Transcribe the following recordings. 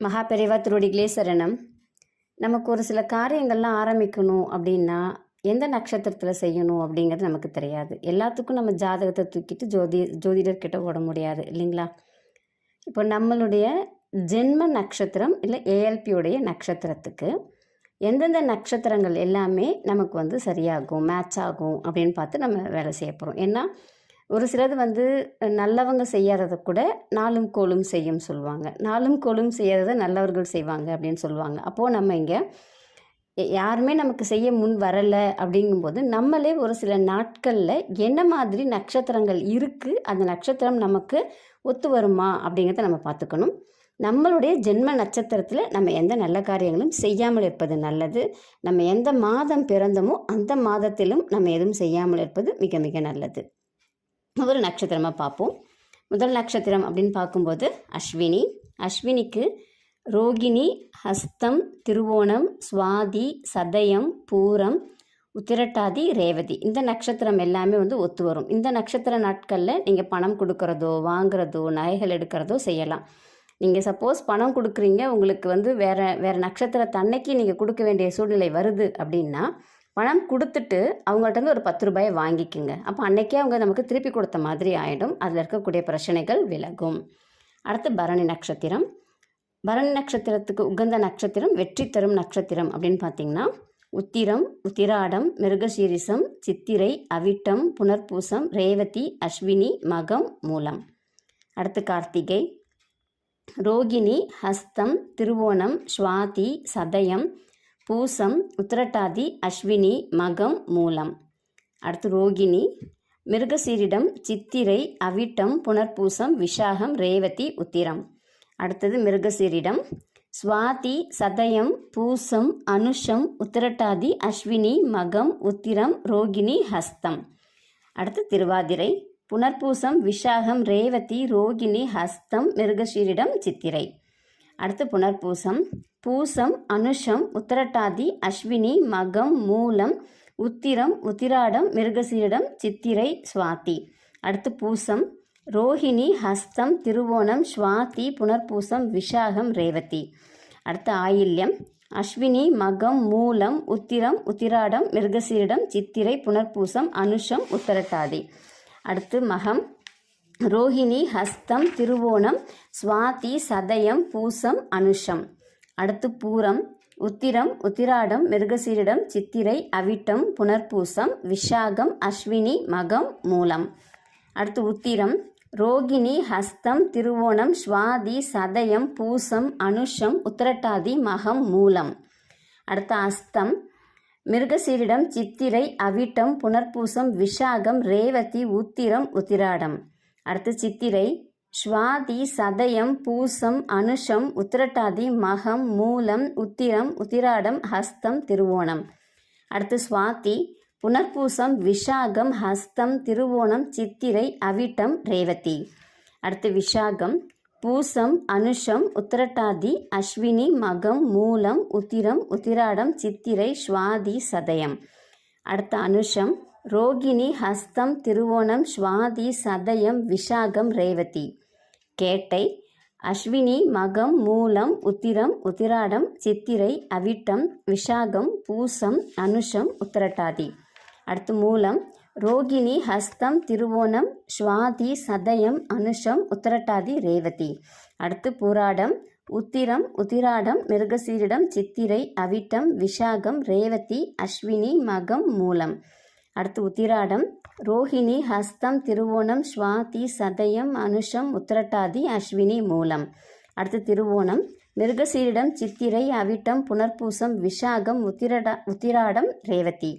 மகாபெரிவா திருவடிகளே சரணம் நமக்கு ஒரு சில காரியங்கள்லாம் ஆரம்பிக்கணும் அப்படின்னா எந்த நட்சத்திரத்தில் செய்யணும்? அப்படிங்கிறது நமக்கு தெரியாது. எல்லாத்துக்கும் நம்ம ஜாதகத்தை தூக்கிட்டு ஜோதி ஜோதிடர்கிட்ட ஓட முடியாது இல்லைங்களா? இப்போ நம்மளுடைய ஜென்ம நட்சத்திரம் இல்லை ஏஎல்பியுடைய நட்சத்திரத்துக்கு எந்தெந்த நட்சத்திரங்கள் எல்லாமே நமக்கு வந்து சரியாகும் மேட்ச் ஆகும் அப்படின்னு பார்த்து நம்ம வேலை செய்ய போகிறோம் ஏன்னா ஒரு சிலது வந்து நல்லவங்க செய்யாதத கூட நாளும் கோலும் செய்யும் சொல்லுவாங்க. நாளும் கோலும் செய்யாததை நல்லவர்கள் செய்வாங்க அப்படின்னு சொல்லுவாங்க. அப்போது நம்ம இங்கே யாருமே நமக்கு செய்ய முன் வரலை அப்படிங்கும்போது நம்மளே ஒரு சில நாட்களில் என்ன மாதிரி நட்சத்திரங்கள் இருக்குது அந்த நட்சத்திரம் நமக்கு ஒத்து வருமா அப்படிங்கிறத நம்ம பார்த்துக்கணும். நம்மளுடைய ஜென்ம நட்சத்திரத்தில் நம்ம எந்த நல்ல காரியங்களும் செய்யாமல் இருப்பது நல்லது. நம்ம எந்த மாதம் பிறந்தமோ அந்த மாதத்திலும் நம்ம எதுவும் செய்யாமல் இருப்பது மிக மிக நல்லது. ஒரு நட்சத்திரமாக பார்ப்போம். முதல் நட்சத்திரம் அப்படின்னு பார்க்கும்போது அஸ்வினி. அஸ்வினிக்கு ரோகிணி ஹஸ்தம் திருவோணம் சுவாதி சதயம் பூரம் உத்திரட்டாதி ரேவதி. இந்த நட்சத்திரம் எல்லாமே வந்து ஒத்து வரும். இந்த நட்சத்திர நாட்களில் நீங்கள் பணம் கொடுக்கறதோ வாங்குறதோ நகைகள் எடுக்கிறதோ செய்யலாம். நீங்கள் சப்போஸ் பணம் கொடுக்குறீங்க உங்களுக்கு வந்து வேறு வேறு நட்சத்திர அன்னைக்கு நீங்கள் கொடுக்க வேண்டிய சூழ்நிலை வருது அப்படின்னா பணம் கொடுத்துட்டு அவங்கள்ட்ட ஒரு பத்து ரூபாயை வாங்கிக்கோங்க. அப்போ அன்னைக்கே அவங்க நமக்கு திருப்பி கொடுத்த மாதிரி ஆகிடும் அதில் இருக்கக்கூடிய பிரச்சனைகள் விலகும். அடுத்து பரணி நட்சத்திரம். பரணி நட்சத்திரத்துக்கு உகந்த நட்சத்திரம் வெற்றி தரும் நட்சத்திரம் அப்படின்னு பார்த்தீங்கன்னா உத்திரம் உத்திராடம் மிருகசீரிசம் சித்திரை அவிட்டம் புனர்பூசம் ரேவதி அஸ்வினி மகம் மூலம். அடுத்து கார்த்திகை. ரோகிணி ஹஸ்தம் திருவோணம் ஸ்வாதி சதயம் பூசம் உத்திரட்டாதி அஸ்வினி மகம் மூலம். அடுத்து ரோகிணி மிருகசீரிடம் சித்திரை அவிட்டம் புனர்பூசம் விஷாகம் ரேவதி உத்திரம். அடுத்தது மிருகசீரிடம் சுவாதி சதயம் பூசம் அனுஷம் உத்திரட்டாதி அஸ்வினி மகம் உத்திரம் ரோகிணி ஹஸ்தம். அடுத்து திருவாதிரை புனர்பூசம் விஷாகம் ரேவதி ரோகிணி ஹஸ்தம் மிருகசீரிடம் சித்திரை. அடுத்து புனர்பூசம். பூசம் அனுஷம் உத்தரட்டாதி அஸ்வினி மகம் மூலம் உத்திரம் உத்திராடம் மிருகசீரிடம் சித்திரை சுவாதி. அடுத்து பூசம். ரோஹிணி ஹஸ்தம் திருவோணம் ஸ்வாதி புனர்பூசம் விஷாகம் ரேவதி. அடுத்து ஆயில்யம். அஸ்வினி மகம் மூலம் உத்திரம் உத்திராடம் மிருகசீரிடம் சித்திரை புனர்பூசம் அனுஷம் உத்தரட்டாதி. அடுத்து மகம். ரோஹிணி ஹஸ்தம் திருவோணம் சுவாதி சதயம் பூசம் அனுஷம். அடுத்து பூரம் உத்திரம் உத்திராடம் மிருகசீரிடம் சித்திரை அவிட்டம் புனர்பூசம் விஷாகம் அஸ்வினி மகம் மூலம். அடுத்து உத்திரம் ரோகிணி ஹஸ்தம் திருவோணம் சுவாதி சதயம் பூசம் அனுஷம் உத்திரட்டாதி மகம் மூலம். அடுத்த அஸ்தம் மிருகசீரிடம் சித்திரை அவிட்டம் புனர்பூசம் விஷாகம் ரேவதி உத்திரம் உத்திராடம். அடுத்து சித்திரை. ஸ்வாதி சதயம் பூசம் அனுஷம் உத்திரட்டாதி மகம் மூலம் உத்திரம் உத்திராடம் ஹஸ்தம் திருவோணம். அடுத்து சுவாதி புனர்பூசம் விஷாகம் ஹஸ்தம் திருவோணம் சித்திரை அவிட்டம் ரேவதி. அடுத்து விஷாகம் பூசம் அனுஷம் உத்திரட்டாதி அஸ்வினி மகம் மூலம் உத்திரம் உத்திராடம் சித்திரை ஸ்வாதி சதயம். அடுத்த அனுஷம் ரோகிணி ஹஸ்தம் திருவோணம் சுவாதி சதயம் விஷாகம் ரேவதி. கேட்டை அஸ்வினி மகம் மூலம் உத்திரம் உத்திராடம் சித்திரை அவிட்டம் விஷாகம் பூசம் அனுஷம் உத்திரட்டாதி. அடுத்து மூலம் ரோகிணி ஹஸ்தம் திருவோணம் சுவாதி சதயம் அனுஷம் உத்திரட்டாதி ரேவதி. அடுத்து பூராடம் உத்திரம் உத்திராடம் மிருகசீரிடம் சித்திரை அவிட்டம் விஷாகம் ரேவதி அஸ்வினி மகம் மூலம். அடுத்து உத்திராடம். ரோஹிணி ஹஸ்தம் திருவோணம் ஸ்வாதி சதயம் அனுஷம் உத்திரட்டாதி அஸ்வினி மூலம். அடுத்து திருவோணம். மிருகசீரிடம் சித்திரை அவிட்டம் புனர்பூசம் விஷாகம் உத்திரடா உத்திராடம் ரேவதி.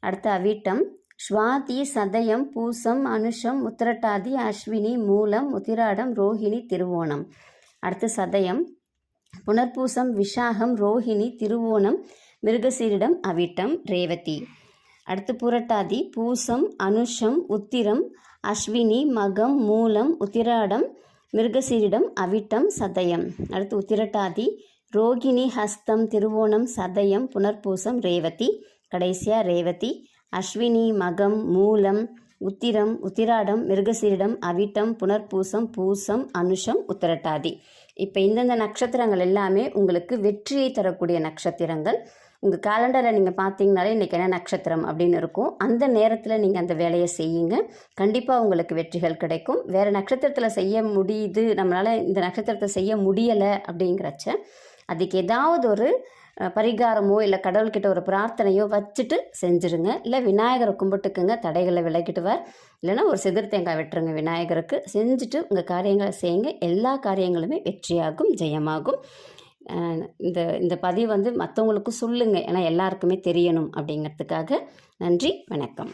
அடுத்து அவிட்டம். ஸ்வாதி சதயம் பூசம் அனுஷம் உத்திரட்டாதி அஸ்வினி மூலம் உத்திராடம் ரோஹிணி திருவோணம். அடுத்து சதயம். புனர்பூசம் விஷாகம் ரோஹிணி திருவோணம் மிருகசீரிடம் அவிட்டம் ரேவதி. அடுத்து புரட்டாதி பூசம் அனுஷம் உத்திரம் அஸ்வினி மகம் மூலம் உத்திராடம் மிருகசீரிடம் அவிட்டம் சதயம். அடுத்து உத்திரட்டாதி ரோகிணி ஹஸ்தம் திருவோணம் சதயம் புனர்பூசம் ரேவதி கடைசியாக ரேவதி அஸ்வினி மகம் மூலம் உத்திரம் உத்திராடம் மிருகசீரிடம் அவிட்டம் புனர்பூசம் பூசம் அனுஷம் உத்திரட்டாதி. இப்போ இந்தந்த நட்சத்திரங்கள் எல்லாமே உங்களுக்கு வெற்றியை தரக்கூடிய நட்சத்திரங்கள். உங்கள் கேலண்டரில் நீங்கள் பார்த்தீங்கனாலே இன்றைக்கி என்ன நட்சத்திரம் அப்படின்னு இருக்கும். அந்த நேரத்தில் நீங்கள் அந்த வேலையை செய்யுங்க. கண்டிப்பாக உங்களுக்கு வெற்றிகள் கிடைக்கும். வேறு நட்சத்திரத்தில் செய்ய முடியுது நம்மளால் இந்த நட்சத்திரத்தை செய்ய முடியலை அப்படிங்கிறச்ச அதுக்கு ஏதாவது ஒரு பரிகாரமோ இல்லை கடவுள்கிட்ட ஒரு பிரார்த்தனையோ வச்சுட்டு செஞ்சுருங்க. இல்லை விநாயகரை கும்பிட்டுக்குங்க தடைகளை விலகிடுவார் இல்லைன்னா ஒரு செதிர் தேங்காய் வெட்டுருங்க விநாயகருக்கு. செஞ்சுட்டு உங்கள் காரியங்களை செய்யுங்க. எல்லா காரியங்களுமே வெற்றியாகும் ஜெயமாகும். இந்த இந்த பதிவு வந்து மற்றவங்களுக்கும் சொல்லுங்கள் ஏன்னா எல்லாருக்குமே தெரியணும் அப்படிங்கிறதுக்காக. நன்றி வணக்கம்.